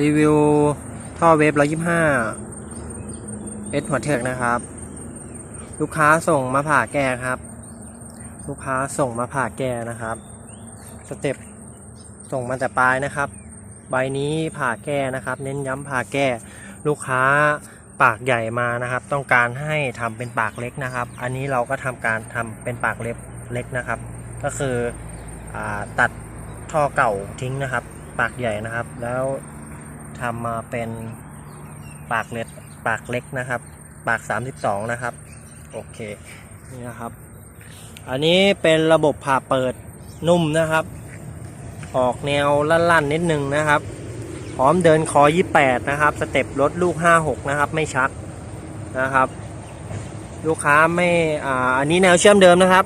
รีวิวท่อเวฟร้อยยี่ห้าเอสหัวเถิกนะครับ ลูกค้าส่งมาผ่าแกครับ ลูกค้าส่งมาผ่าแกนะครับ สเต็ปส่งมาแต่ปลายนะครับ ใบนี้ผ่าแก้นะครับ เน้นย้ำผ่าแก้ ลูกค้าปากใหญ่มานะครับ ต้องการให้ทำเป็นปากเล็กนะครับ อันนี้เราก็ทำการทำเป็นปากเล็บเล็กนะครับ ก็คืออตัดท่อเก่าทิ้งนะครับ ปากใหญ่นะครับ แล้ว ทำมาเป็นปากเล็กปากเล็กนะครับ ปาก 32 นะครับ โอเค นี่นะครับ อันนี้เป็นระบบผ่าเปิดนุ่มนะครับ ออกแนวลั่นๆนิดนึงนะครับ พร้อมเดินคอ 28 นะครับ สเต็ปรถลูก 56 นะครับ ไม่ชักนะครับ ลูกค้าไม่ อ่า อันนี้แนวเชื่อมเดิมนะครับ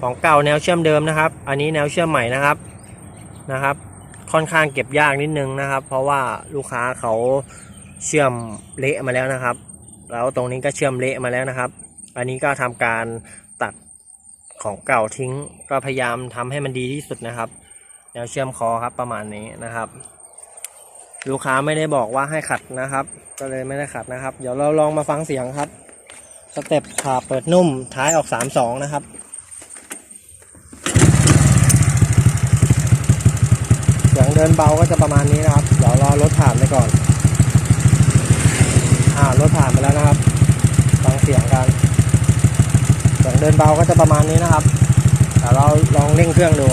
ของเก่าแนวเชื่อมเดิมนะครับ อันนี้แนวเชื่อมใหม่นะครับ นะครับ ค่อนข้างเก็บยากนิดนึงนะครับ เพราะว่าลูกค้าเขาเชื่อมเละมาแล้วนะครับ แล้วตรงนี้ก็เชื่อมเละมาแล้วนะครับ อันนี้ก็ทำการตัดของเก่าทิ้ง ก็พยายามทำให้มันดีที่สุดนะครับแนวเชื่อมคอครับประมาณนี้นะครับ ลูกค้าไม่ได้บอกว่าให้ขัดนะครับ ก็เลยไม่ได้ขัดนะครับ เดี๋ยวเราลองมาฟังเสียงครับสเต็ปผ่าเปิดนุ่มท้ายออกสามสองนะครับ เดินเบาก็จะประมาณนี้นะครับ เดี๋ยวรอรถผ่านไปก่อน อ่ารถผ่านไปแล้วนะครับฟังเสียงกันเสียงเดินเบาก็จะประมาณนี้นะครับเดี๋ยวเราลองเร่งเครื่องดู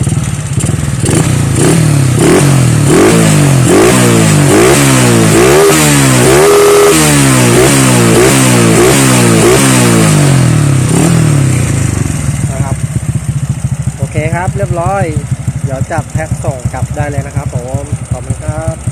นะครับ โอเคครับเรียบร้อย เดี๋ยวจับแพ็คส่งกลับได้เลยนะครับผม ขอบคุณครับ